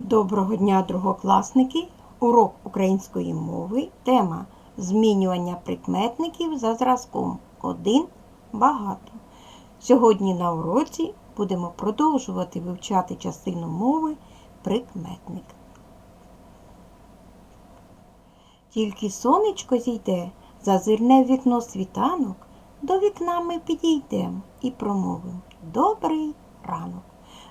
Доброго дня, другокласники! Урок української мови. Тема змінювання прикметників за зразком. Один багато. Сьогодні на уроці будемо продовжувати вивчати частину мови прикметник. Тільки сонечко зійде, зазирне в вікно світанок, до вікна ми підійдемо і промовимо Добрий ранок.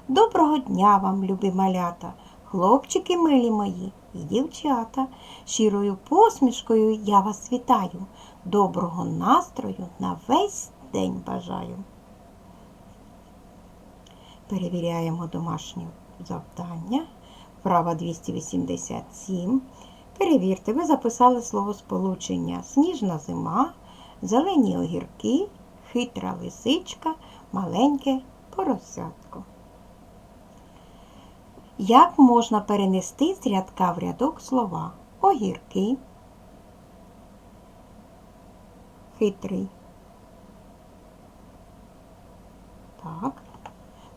Доброго дня вам, любі малята, хлопчики милі мої і дівчата. Щирою посмішкою я вас вітаю. Доброго настрою на весь день бажаю. Перевіряємо домашнє завдання. Вправа 287. Перевірте, ви записали слово сполучення сніжна зима, зелені огірки, хитра лисичка, маленьке поросятко. Як можна перенести з рядка в рядок слова огірки, хитрий. Так,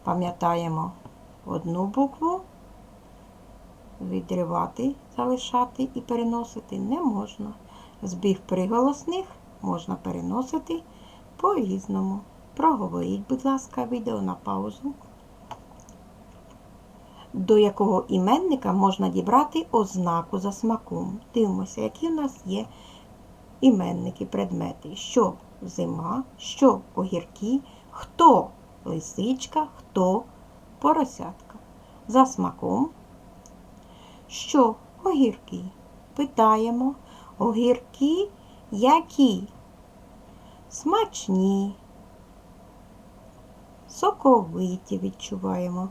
пам'ятаємо одну букву, відривати, залишати і переносити не можна. Збіг приголосних можна переносити по-різному. Проговоріть, будь ласка, відео на паузу до якого іменника можна дібрати ознаку за смаком. Дивимося, які в нас є іменники, предмети. Що зима, що огірки, хто лисичка, хто поросятка. За смаком. Що огірки? Питаємо. Огірки які? Смачні, соковиті відчуваємо.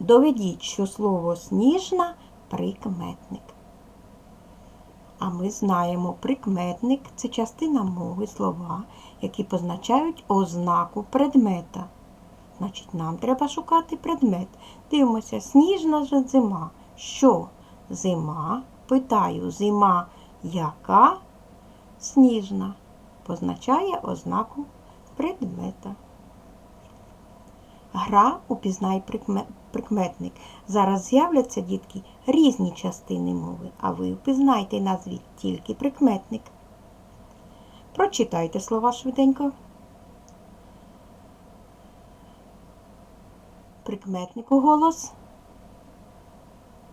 Доведіть, що слово сніжна прикметник. А ми знаємо, прикметник це частина мови слова, які позначають ознаку предмета. Значить, нам треба шукати предмет. Дивимося, сніжна же зима. Що? Зима? Питаю, зима яка? Сніжна. Позначає ознаку предмета. Гра упізнай прикметник. Зараз з'являться, дітки, різні частини мови, а ви впізнайте і назвіть тільки прикметник. Прочитайте слова швиденько. Прикметнику голос.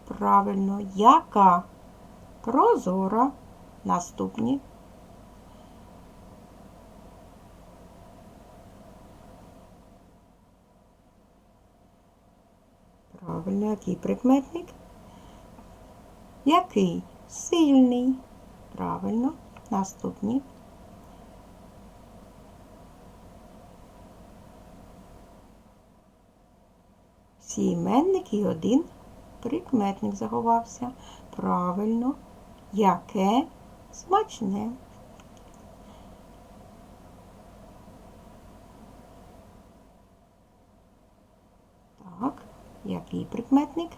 Правильно, яка? Прозора. Наступні. Правильно, який прикметник? Який? Сильний. Правильно. Наступні. Всі іменники і один прикметник заховався. Правильно. Яке? Смачне. Так. Який прикметник?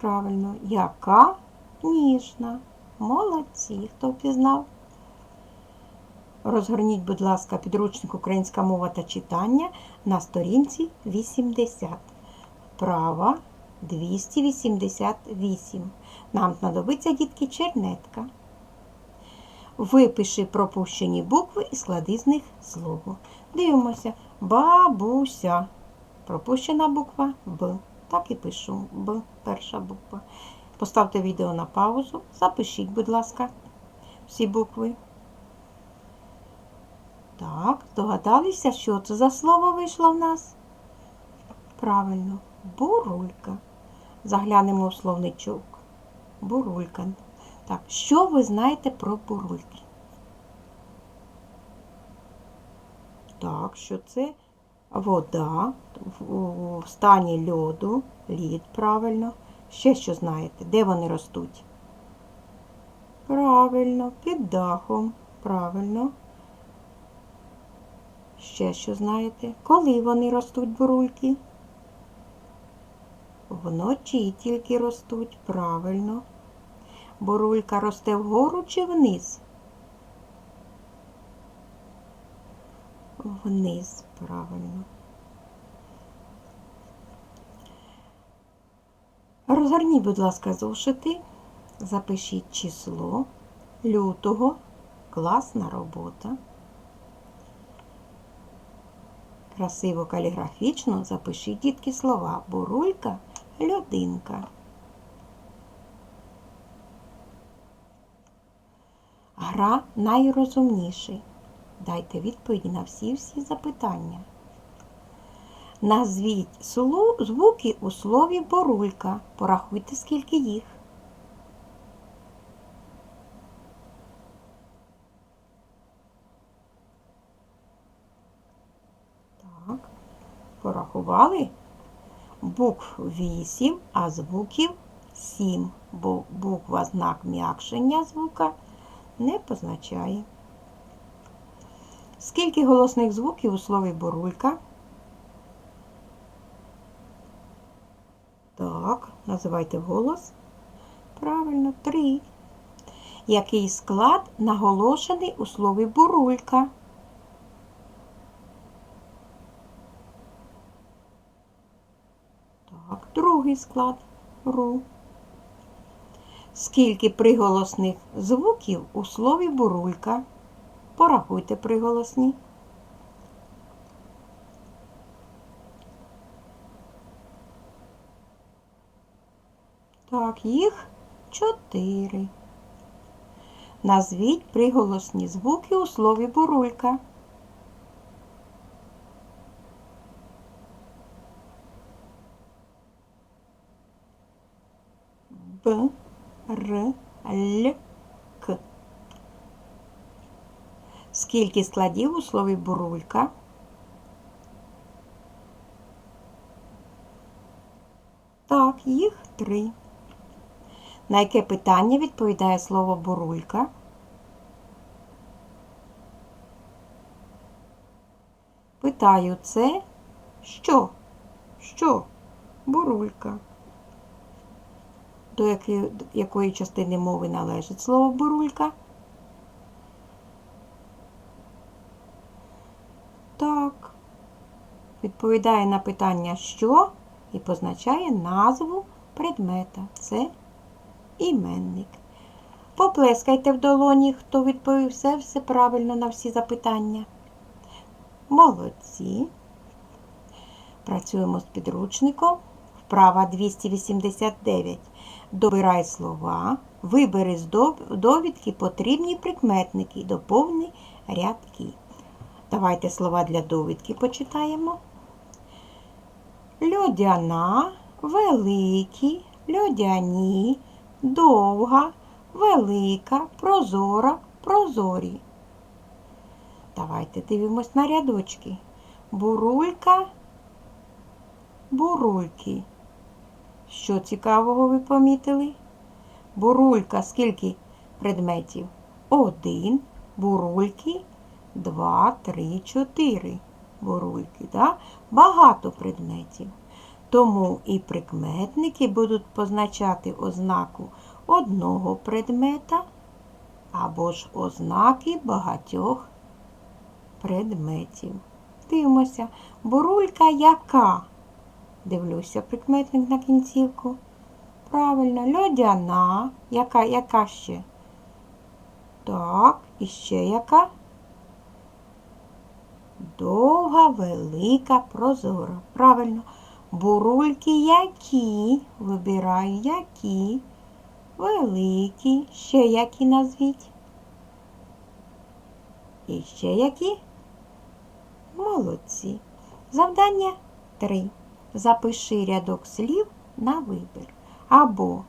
Правильно, яка ніжна. Молодці, хто впізнав. Розгорніть, будь ласка, підручник Українська мова та читання на сторінці 80. Вправа 288. Нам знадобиться, дітки, чернетка. Випиши пропущені букви і склади з них слово. Дивимося. Бабуся. Пропущена буква Б. Так і пишу Б, перша буква. Поставте відео на паузу. Запишіть, будь ласка, всі букви. Так, догадалися, що це за слово вийшло в нас? Правильно, бурулька. Заглянемо в словничок. Бурулька. Так, що ви знаєте про бурульки? Так, що це вода в стані льоду, лід, правильно. Ще що знаєте, де вони ростуть? Правильно, під дахом, правильно. Ще що знаєте? Коли вони ростуть бурульки? Вночі тільки ростуть, правильно. Бурулька росте вгору чи вниз? Вниз, правильно. Розгорніть, будь ласка, зошити, запишіть число лютого, класна робота. Красиво каліграфічно запишіть дітки слова бурулька, людинка. Гра найрозумніший. Дайте відповіді на всі-всі запитання. Назвіть звуки у слові борулька. Порахуйте, скільки їх. Так, порахували. Букв 8, а звуків 7, бо буква знак м'якшення звука не позначає. Скільки голосних звуків у слові борулька? Так, називайте голос. Правильно, три. Який склад наголошений у слові бурулька? Так, другий склад ру. Скільки приголосних звуків у слові бурулька? Порахуйте приголосні. Так, їх чотири. Назвіть приголосні звуки у слові бурулька. Скільки складів у слові бурулька? Так, їх три. На яке питання відповідає слово бурулька? Питаю, це що? Що? Бурулька. До якої, частини мови належить слово бурулька? Так. Відповідає на питання що і позначає назву предмета. Це іменник. Поплескайте в долоні, хто відповів все, все правильно на всі запитання. Молодці. Працюємо з підручником. Вправа 289. Добирай слова, вибери з довідки потрібні прикметники, доповни рядки. Давайте слова для довідки почитаємо. Льодяна, великі, льодяні, довга, велика, прозора, прозорі. Давайте дивимось на рядочки. Бурулька, бурульки. Що цікавого ви помітили? Бурулька скільки предметів? Один. Бурульки два, три, чотири. Бурульки. Да? Багато предметів. Тому і прикметники будуть позначати ознаку одного предмета або ж ознаки багатьох предметів. Дивимося, бурулька яка? Дивлюся прикметник на кінцівку. Правильно, льодяна. Яка, яка ще? Так, і ще яка? Довга, велика, прозора. Правильно. Бурульки які? Вибираю які. Великі. Ще які назвіть. І ще які? Молодці. Завдання 3. Запиши рядок слів на вибір. Або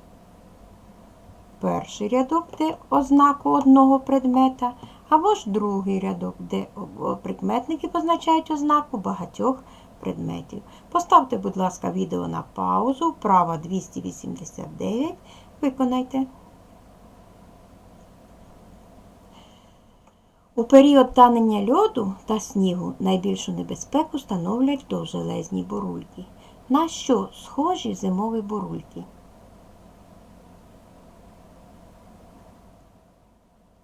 перший рядок, де ознаку одного предмета, або ж другий рядок, де прикметники позначають ознаку багатьох предметів. Поставте, будь ласка, відео на паузу, вправа 289. Виконайте. У період танення льоду та снігу найбільшу небезпеку становлять довжелезні бурульки. На що схожі зимові бурульки?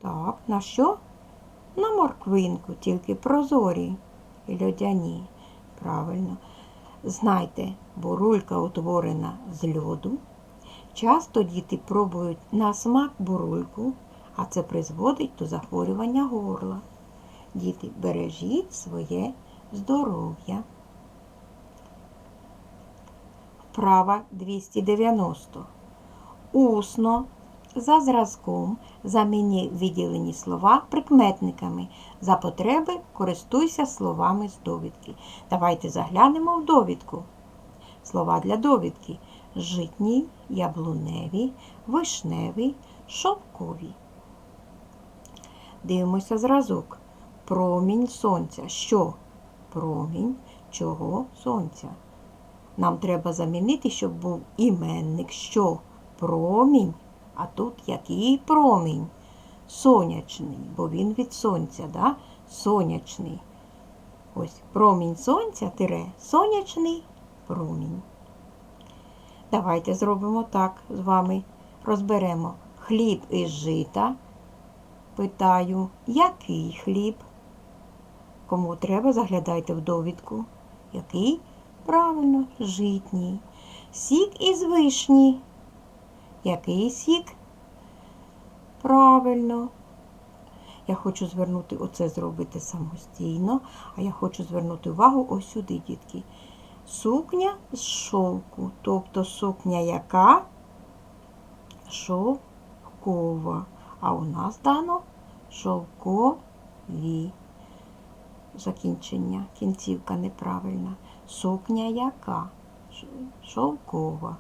Так, на що? На морквинку, тільки прозорі і льодяні. Правильно. Знайте, бурулька утворена з льоду, Часто діти пробують на смак бурульку, а це призводить до захворювання горла. Діти, бережіть своє здоров'я. Вправа 290. Усно за зразком заміні виділені слова прикметниками. За потреби користуйся словами з довідки. Давайте заглянемо в довідку. Слова для довідки: житній, яблуневі, вишневий, шовкові. Дивимося зразок. Промінь сонця. Що? Промінь чого сонця? Нам треба замінити, щоб був іменник. Що? Промінь. А тут який промінь? Сонячний, бо він від сонця, да? сонячний. Ось промінь сонця тире сонячний промінь. Давайте зробимо так з вами. Розберемо хліб із жита. Питаю, який хліб? Кому треба, заглядайте в довідку. Який? Правильно, житній. Сік із вишні. Який сік? Правильно. Я хочу звернути оце зробити самостійно, а я хочу звернути увагу ось сюди, дітки. Сукня з шовку. Тобто сукня яка? Шовкова. А у нас дано шовкові. Закінчення, кінцівка неправильна. Сукня яка? Шовкова.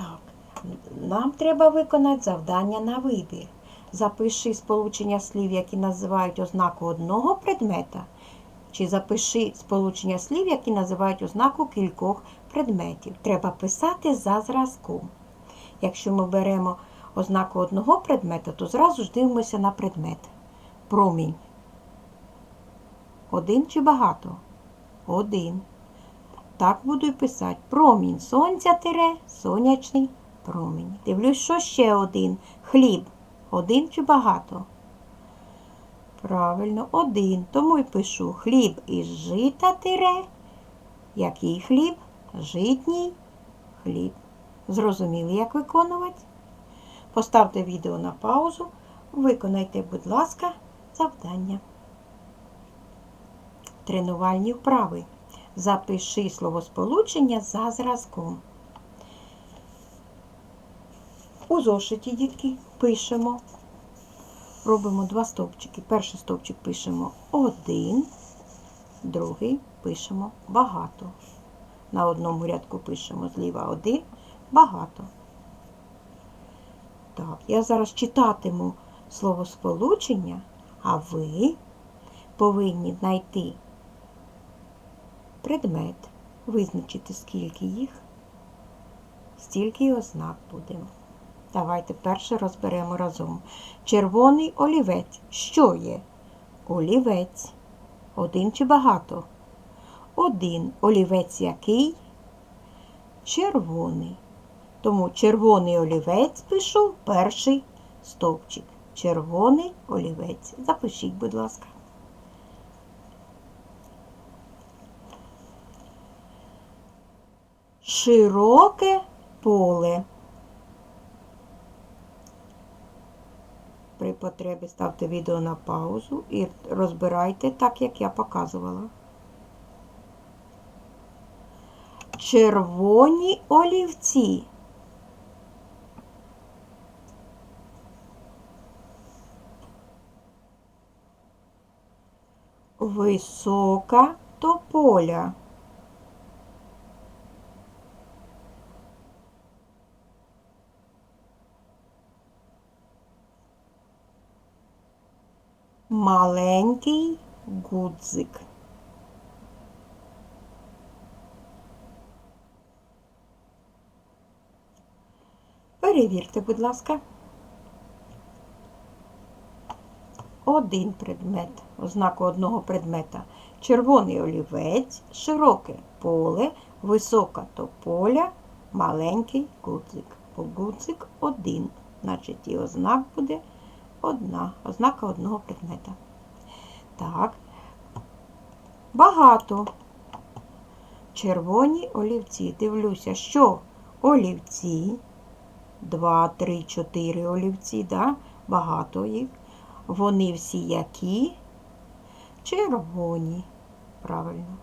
Так, нам треба виконати завдання на вибір. Запиши сполучення слів, які називають ознаку одного предмета, чи запиши сполучення слів, які називають ознаку кількох предметів. Треба писати за зразком. Якщо ми беремо ознаку одного предмета, то зразу ж дивимося на предмет. Промінь. Один чи багато? Один. Так буду і писати. Промінь сонця тире, сонячний промінь. Дивлюсь, що ще один. Хліб. Один чи багато? Правильно, один. Тому й пишу хліб із жита тире. Який хліб? Житній хліб. Зрозуміли, як виконувати? Поставте відео на паузу. Виконайте, будь ласка, завдання. Тренувальні вправи. Запиши словосполучення за зразком. У зошиті, дітки, пишемо. Робимо два стовпчики. Перший стовпчик пишемо один, другий пишемо багато. На одному рядку пишемо зліва один, багато. Так, я зараз читатиму словосполучення, а ви повинні знайти предмет, визначити, скільки їх, стільки й ознак будемо. Давайте перше розберемо разом. Червоний олівець. Що є? Олівець. Один чи багато? Один. Олівець який? Червоний. Тому червоний олівець пишу перший стовпчик. Червоний олівець. Запишіть, будь ласка. Широке поле. При потребі ставте відео на паузу і розбирайте так, як я показувала. Червоні олівці. Висока тополя. Маленький гудзик. Перевірте, будь ласка. Один предмет, ознаку одного предмета. Червоний олівець, широке поле, висока тополя, маленький гудзик. Бо гудзик один. Значить, і ознак буде одна. Ознака одного предмета. Так. Багато. Червоні олівці. Дивлюся, що олівці. Два, три, чотири олівці, да? багато їх. Вони всі які? Червоні. Правильно.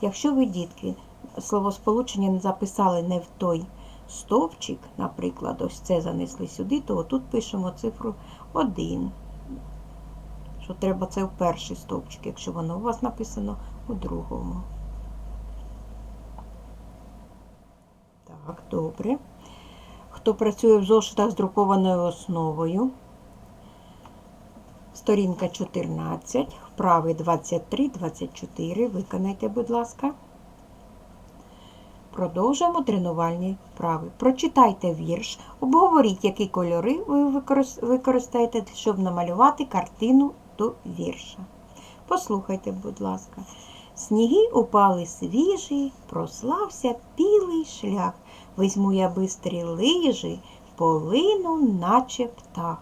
Якщо ви, дітки, словосполучення записали не в той стовпчик, наприклад, ось це занесли сюди, то тут пишемо цифру 1. Що треба це в перший стовпчик, якщо воно у вас написано у другому. Так, добре. Хто працює в зошитах з друкованою основою? Сторінка 14, вправи 23-24. Виконайте, будь ласка. Продовжуємо тренувальні вправи. Прочитайте вірш, обговоріть, які кольори ви використаєте, щоб намалювати картину до вірша. Послухайте, будь ласка. Сніги упали свіжі, прослався білий шлях. Візьму я бистрі лижі, полину, наче птах.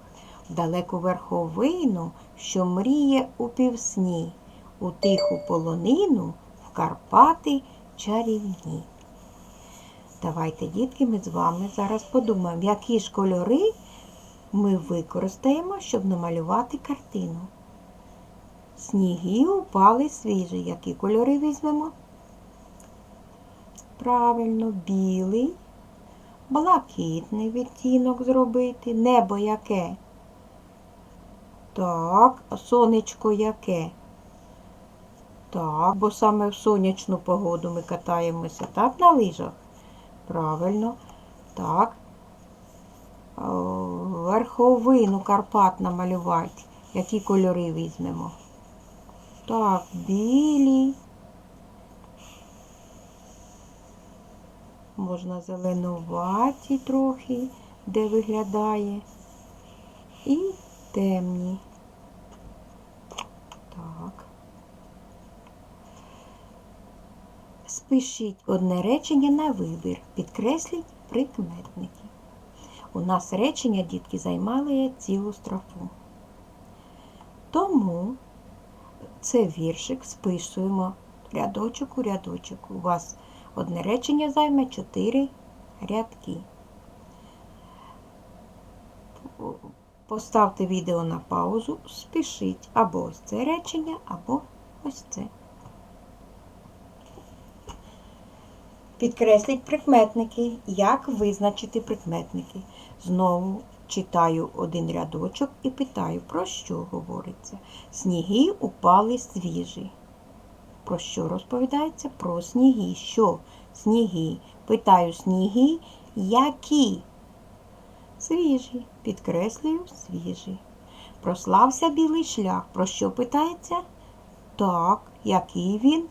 Далеку верховину, що мріє у півсні, у тиху полонину, в Карпати чарівні. Давайте, дітки, ми з вами зараз подумаємо, які ж кольори ми використаємо, щоб намалювати картину. Сніги упали свіжі. Які кольори візьмемо? Правильно, білий, блакитний відтінок зробити. Небо яке? Так, сонечко яке? Так, бо саме в сонячну погоду ми катаємося, так, на лижах? Правильно. Так. Верховину Карпат намалювати. Які кольори візьмемо? Так, білі. Можна зеленуваті трохи, де виглядає. І темні. Так. Спишіть одне речення на вибір. Підкресліть прикметники. У нас речення, дітки, займали цілу строфу. Тому це віршик списуємо рядочок у рядочок. У вас одне речення займе 4 рядки. Поставте відео на паузу, спішіть або ось це речення, або ось це. Підкресліть прикметники. Як визначити прикметники? Знову читаю один рядочок і питаю, про що говориться. Сніги упали свіжі. Про що розповідається? Про сніги. Що? Сніги. Питаю сніги, які? Свіжі. Підкреслюю свіжі. Прослався білий шлях. Про що питається? Так, який він?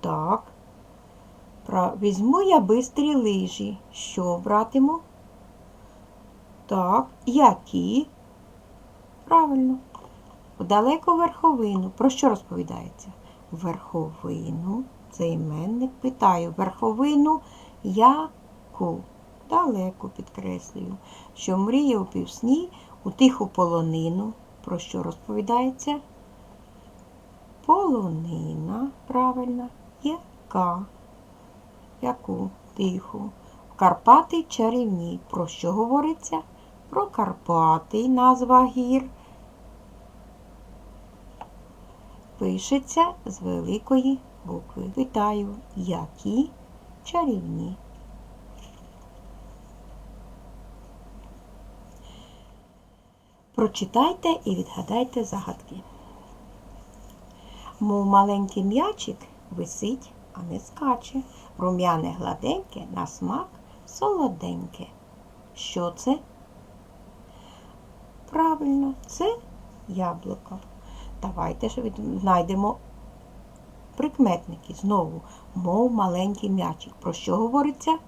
Так. Візьму я бистрі лижі. Що братиму? Так, які? Правильно. В далеку верховину. Про що розповідається? Верховину. Це іменник. Питаю. Верховину яку? Далеко підкреслюю. Що мріє у півсні у тиху полонину. Про що розповідається? Полонина. Правильно. Яка? Яку? Тиху. Карпати чарівні. Про що говориться? Про Карпати, назва гір. Пишеться з великої букви. Питаю, які чарівні. Прочитайте і відгадайте загадки. Мов маленький м'ячик висить, а не скаче. Рум'яне гладеньке, на смак солоденьке. Що це? Правильно, це яблуко. Давайте ж знайдемо прикметники. Знову, мов маленький м'ячик. Про що говориться?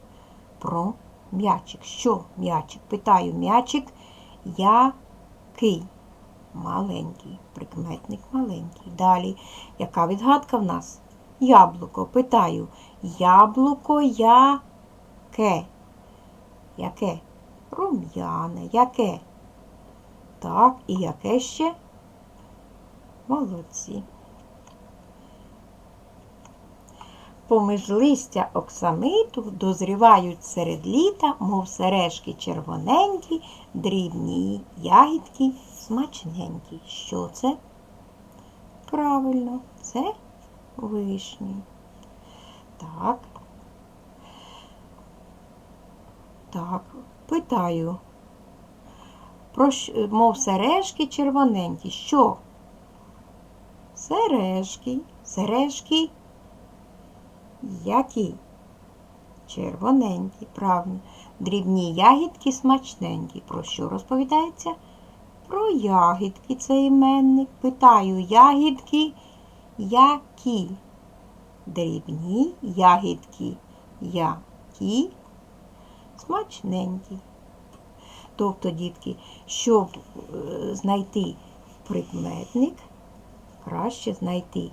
Про м'ячик. Що м'ячик? Питаю, м'ячик який? Маленький. Прикметник маленький. Далі, яка відгадка в нас? Яблуко. Питаю, яблуко яке? Яке? Рум'яне. Яке? Так, і яке ще? Молодці. поміж листя оксамиту дозрівають серед літа, мов сережки червоненькі, дрібні ягідки смачненькі. Що це? Правильно, це вишні. Так. Так, питаю. Про мов сережки червоненькі. Що? Сережки. Сережки. Які? Червоненькі, правильно. Дрібні ягідки смачненькі. Про що розповідається? Про ягідки це іменник. Питаю, ягідки які? Дрібні ягідки які? Смачненькі. Тобто, дітки, щоб е, знайти прикметник, краще знайти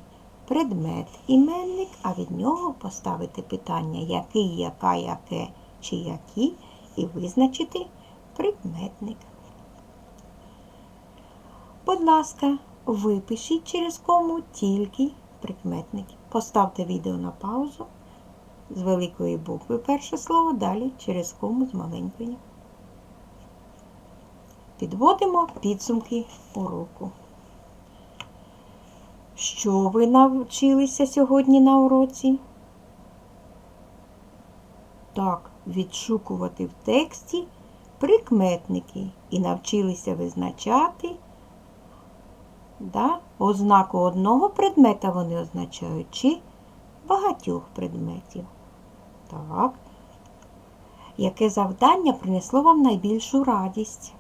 предмет іменник, а від нього поставити питання який, яка, яке чи які, і визначити прикметник. Будь ласка, випишіть через кому тільки прикметники. Поставте відео на паузу з великої букви перше слово, далі через кому з маленької. Підводимо підсумки уроку. Що ви навчилися сьогодні на уроці? Так, відшукувати в тексті прикметники і навчилися визначати да, ознаку одного предмета вони означають чи багатьох предметів. Так. Яке завдання принесло вам найбільшу радість?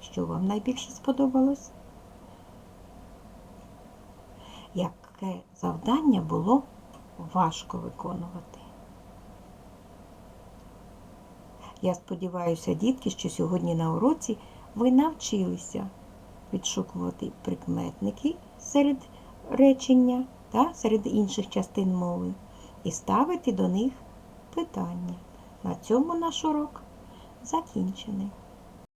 Що вам найбільше сподобалось? Яке завдання було важко виконувати? Я сподіваюся, дітки, що сьогодні на уроці ви навчилися відшукувати прикметники серед речення та серед інших частин мови і ставити до них питання. На цьому наш урок закінчений.